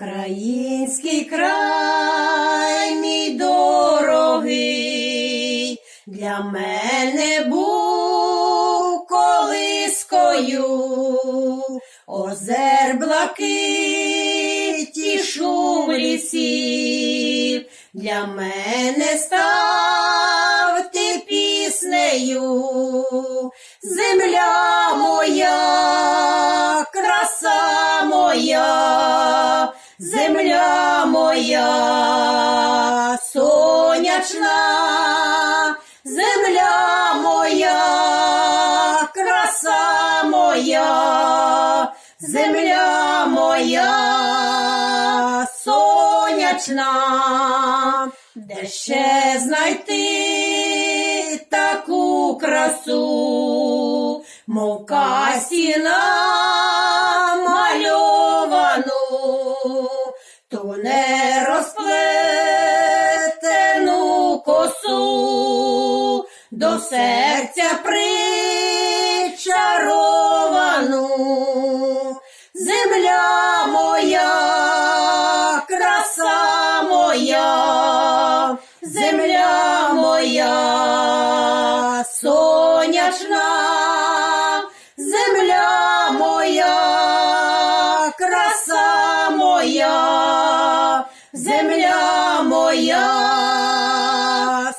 Український край, мій дорогий, для мене був колискою, озер блакиті шум лісів, для мене став ти піснею, земля моя, сонячна, земля моя, краса моя, земля моя, сонячна, де ще знайти таку красу, мов касіна ту не розплетену косу, до серця причаровану, земля моя, краса моя, земля моя, сонячна, земля земля моя,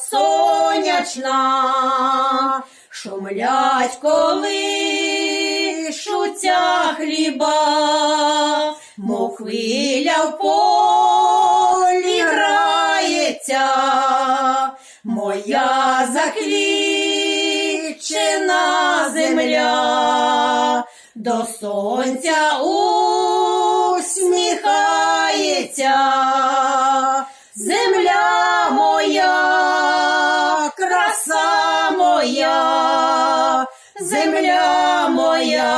сонячна, шумлять колишуться хліба, мов хвиля в полі грається, моя заквічена земля, до сонця усміхається, земля моя, краса моя, земля моя,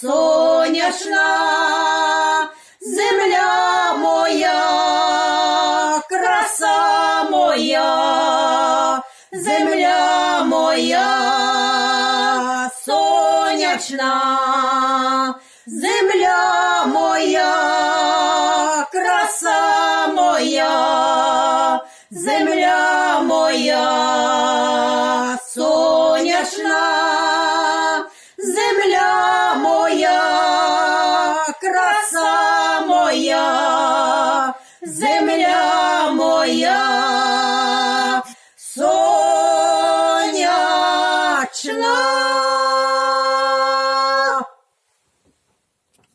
сонячна, земля моя, краса моя, земля моя, сонячна, Земля моя, краса моя, земля моя, сонячна, земля моя, краса моя, земля.